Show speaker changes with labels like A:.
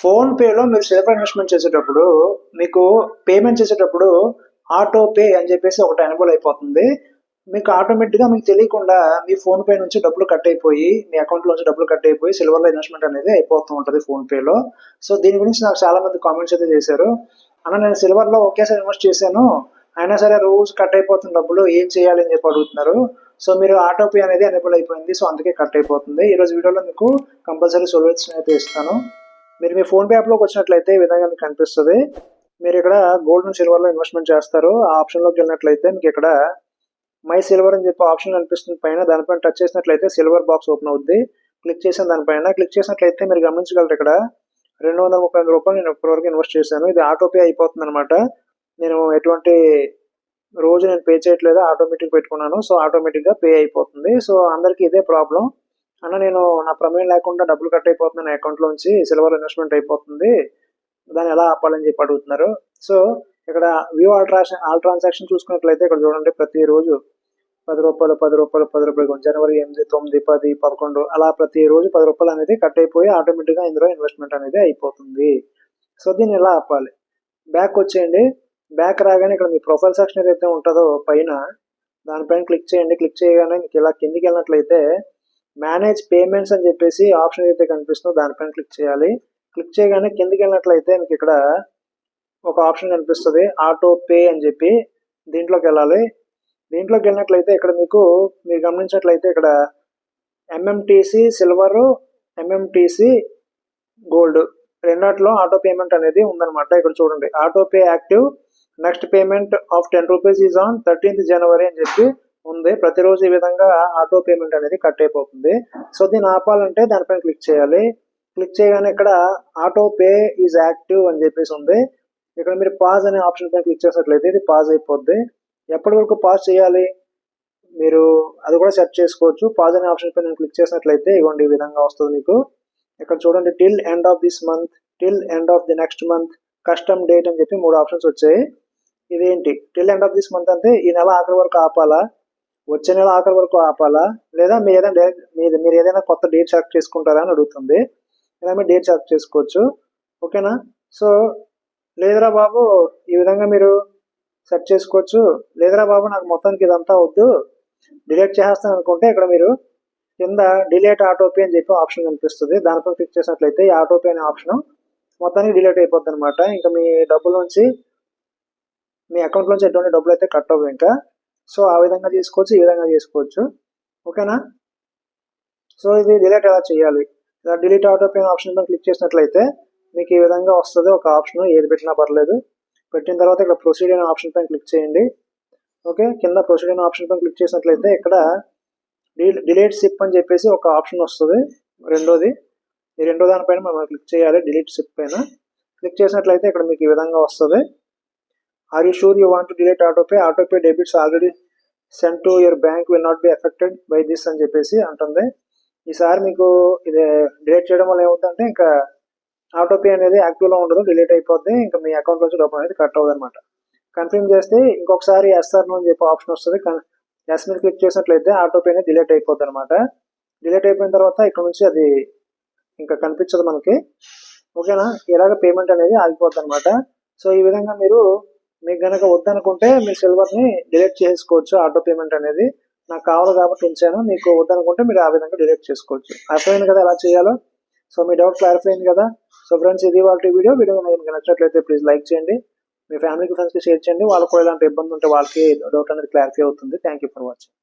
A: ఫోన్పేలో మీరు silver investment చేసేటప్పుడు మీకు పేమెంట్ చేసేటప్పుడు ఆటో పే అని చెప్పేసి ఒకటి ఎనబుల్ అయిపోతుంది. మీకు ఆటోమేటిక్గా మీకు తెలియకుండా మీ ఫోన్పే నుంచి డబ్బులు కట్ అయిపోయి మీ అకౌంట్లో నుంచి డబ్బులు కట్ అయిపోయి సిల్వర్లో ఇన్వెస్ట్మెంట్ అనేది అయిపోతూ ఉంటుంది ఫోన్పేలో సో దీని గురించి నాకు చాలా మంది కామెంట్స్ అయితే చేశారు. అన్న నేను సిల్వర్లో ఒకేసారి ఇన్వెస్ట్ చేశాను. అయినా సరే రోజు కట్ అయిపోతున్న డబ్బులు ఏం చేయాలి అని చెప్పి అడుగుతున్నారు. సో మీరు ఆటోపే అనేది ఎనేబుల్ అయిపోయింది. సో అందుకే కట్ అయిపోతుంది. ఈరోజు వీడియోలో మీకు కంపల్సరీ సొల్యూషన్ అయితే ఇస్తాను. మీరు మీ ఫోన్ పే యాప్లోకి వచ్చినట్లయితే ఈ విధంగా మీకు కనిపిస్తుంది. మీరు ఇక్కడ గోల్డ్ అండ్ సిల్వర్లో ఇన్వెస్ట్మెంట్ చేస్తారు. ఆ ఆప్షన్లోకి వెళ్ళినట్లయితే మీకు ఇక్కడ మై సిల్వర్ అని చెప్పి ఆప్షన్ కనిపిస్తుంది పైన. దానిపైన టచ్ చేసినట్లయితే సిల్వర్ బాక్స్ ఓపెన్ అవుద్ది. క్లిక్ చేసిన దానిపైన క్లిక్ చేసినట్లయితే మీరు గమనించగలరు ఇక్కడ రెండు వందల ముప్పై ఐదు రూపాయలు నేను ఇప్పటివరకు ఇన్వెస్ట్ చేశాను. ఇది ఆటో పే అయిపోతుంది అనమాట నేను ఎటువంటి రోజు నేను పే చేయట్లేదు. ఆటోమేటిక్ పెట్టుకున్నాను. సో ఆటోమేటిక్గా పే అయిపోతుంది. సో అందరికీ ఇదే ప్రాబ్లం. అన్న నేను నా ప్రమేయం లేకుండా డబ్బులు కట్ అయిపోతుంది నా అకౌంట్లోంచి సిల్వర్ ఇన్వెస్ట్మెంట్ అయిపోతుంది. దాన్ని ఎలా ఆపాలని చెప్పి అడుగుతున్నారు. సో ఇక్కడ వ్యూ ఆల్ ఆల్ ట్రాన్సాక్షన్ చూసుకున్నట్లయితే ఇక్కడ చూడండి ప్రతిరోజు పది రూపాయలు పది రూపాయలు పది రూపాయలు జనవరి ఎనిమిది తొమ్మిది పది పదకొండు అలా ప్రతిరోజు పది రూపాయలు అనేది కట్ అయిపోయి ఆటోమేటిక్గా ఇందులో ఇన్వెస్ట్మెంట్ అనేది అయిపోతుంది. సో దీన్ని ఎలా ఆపాలి? బ్యాక్ వచ్చేయండి. బ్యాక్ రాగానే ఇక్కడ మీ ప్రొఫైల్ సెక్షన్ ఏదైతే ఉంటుందో పైన దానిపైన క్లిక్ చేయండి. క్లిక్ చేయగానే మీకు ఇలా కిందికి వెళ్ళినట్లయితే మేనేజ్ పేమెంట్స్ అని చెప్పేసి ఆప్షన్ అయితే కనిపిస్తుందో దానిపైన క్లిక్ చేయాలి. క్లిక్ చేయగానే కిందికి వెళ్ళినట్లయితే మీకు ఇక్కడ ఒక ఆప్షన్ కనిపిస్తుంది. ఆటో పే అని చెప్పి దీంట్లోకి వెళ్ళాలి. దీంట్లోకి వెళ్ళినట్లయితే ఇక్కడ మీకు మీరు గమనించినట్లయితే ఇక్కడ ఎంఎంటీసీ సిల్వర్ ఎంఎంటీసీ గోల్డ్ రెండాట్లో ఆటో పేమెంట్ అనేది ఉందన్నమాట. ఇక్కడ చూడండి. Auto pay active next payment of ten rupees is on thirteenth January అని చెప్పి ఉంది ప్రతిరోజు ఈ విధంగా ఆటో పేమెంట్ అనేది కట్ అయిపోతుంది. సో దీన్ని ఆపాలంటే దానిపైన క్లిక్ చేయాలి. క్లిక్ చేయగానే ఇక్కడ ఆటో పే ఈజ్ యాక్టివ్ అని చెప్పేసి ఉంది. ఇక్కడ మీరు పాజ్ అనే ఆప్షన్ పైన క్లిక్ చేసినట్లయితే ఇది పాజ్ అయిపోద్ది. ఎప్పటి వరకు పాజ్ చేయాలి? మీరు అది కూడా సెట్ చేసుకోవచ్చు. పాజ్ అనే ఆప్షన్ పైన క్లిక్ చేసినట్లయితే ఇవ్వండి ఈ విధంగా వస్తుంది మీకు. ఇక్కడ చూడండి till end of this month till end of the next month custom date అని చెప్పి మూడు ఆప్షన్స్ వచ్చాయి. ఇదేంటి? Till end of this month అంటే ఈ నెల ఆఖరి వరకు ఆపాలా? వచ్చే నెల ఆఖరి వరకు ఆపాలా? లేదా మీరు ఏదైనా డైరెక్ట్ మీరు మీరు ఏదైనా కొత్త డేట్ సెలెక్ట్ చేసుకుంటారా అని అడుగుతుంది. ఇలా మీరు డేట్ సెలెక్ట్ చేసుకోవచ్చు. ఓకేనా సో లేదురా బాబు ఈ విధంగా మీరు సెట్ చేసుకోవచ్చు. లేదురా బాబు నాకు మొత్తానికి ఇదంతా వద్దు. డిలీట్ చేసేస్తాను అనుకుంటే ఇక్కడ మీరు కింద డిలీట్ ఆటోపే అని చెప్పి ఆప్షన్ కనిపిస్తుంది. దానిపై క్లిక్ చేసినట్లయితే ఈ ఆటోపే అనే ఆప్షన్ మొత్తానికి డిలీట్ అయిపోద్ది అనమాట ఇంకా మీ డబ్బుల నుంచి మీ అకౌంట్ నుంచి ఎటువంటి డబ్బులు అయితే కట్ అవ్వవు ఇంకా. సో ఆ విధంగా చేసుకోవచ్చు ఈ విధంగా చేసుకోవచ్చు. ఓకేనా? సో ఇది డిలీట్ ఎలా చేయాలి? ఇలా డిలీట్ ఆటోపే ఆప్షన్ మీద క్లిక్ చేసినట్లయితే మీకు ఈ విధంగా వస్తుంది ఒక ఆప్షన్ ఏది పెట్టినా పర్లేదు. పెట్టిన తర్వాత ఇక్కడ ప్రొసీడ్ అనే ఆప్షన్ పైన క్లిక్ చేయండి. ఓకే? కింద ప్రొసీడ్ అనే ఆప్షన్ పైన క్లిక్ చేసినట్లయితే ఇక్కడ డిలీట్ సిప్ అని చెప్పేసి ఒక ఆప్షన్ వస్తుంది. రెండోది. ఈ రెండో దానిపైన మనం క్లిక్ చేయాలి డిలీట్ సిప్ పైన. క్లిక్ చేసినట్లయితే ఇక్కడ మీకు ఈ విధంగా వస్తుంది. Are sure sure want to delete autopay autopay debits already sent to your bank will not be affected by this అని చెప్పేసి అంటుంది. ఈసారి మీకు ఇది డిలీట్ చేయడం వల్ల ఏమవుతుందంటే ఇంకా ఆటోపే అనేది యాక్టివ్లో ఉండదు డిలీట్ అయిపోద్ది ఇంకా మీ అకౌంట్ నుంచి డబ్బు అనేది కట్ అవ్వదు అనమాట కన్ఫర్మ్ చేస్తే ఇంకొకసారి ఎస్ఆర్ అని చెప్పి ఆప్షన్ వస్తుంది. ఎస్ మీద క్లిక్ చేసినట్లయితే ఆటోపే అనేది డిలీట్ అయిపోద్ది అనమాట డిలీట్ అయిపోయిన తర్వాత ఇక్కడ నుంచి అది ఇంకా కనిపించదు మనకి. ఓకేనా ఇలాగ పేమెంట్ అనేది ఆగిపోద్ది అనమాట సో ఈ విధంగా మీరు మీకు గనక వద్దనుకుంటే మీ సిల్వర్ని డిలీట్ చేసుకోవచ్చు ఆటో పేమెంట్ అనేది. నాకు కావాలి కాబట్టి ఉంచాను. మీకు వద్దనుకుంటే మీరు ఆ విధంగా డిలీట్ చేసుకోవచ్చు. అర్థమైంది కదా ఎలా చేయాలో? సో మీ డౌట్ క్లారిఫై అయింది కదా? సో ఫ్రెండ్స్ ఇది వాళ్ళ వీడియో. వీడియో మీకు నచ్చినట్లయితే ప్లీజ్ లైక్ చేయండి. మీ ఫ్యామిలీకి ఫ్రెండ్స్కి షేర్ చేయండి. వాళ్ళకు కూడా ఇలాంటి ఇబ్బంది ఉంటే వాళ్ళకి డౌట్ అనేది క్లారిఫై అవుతుంది. Thank you for watching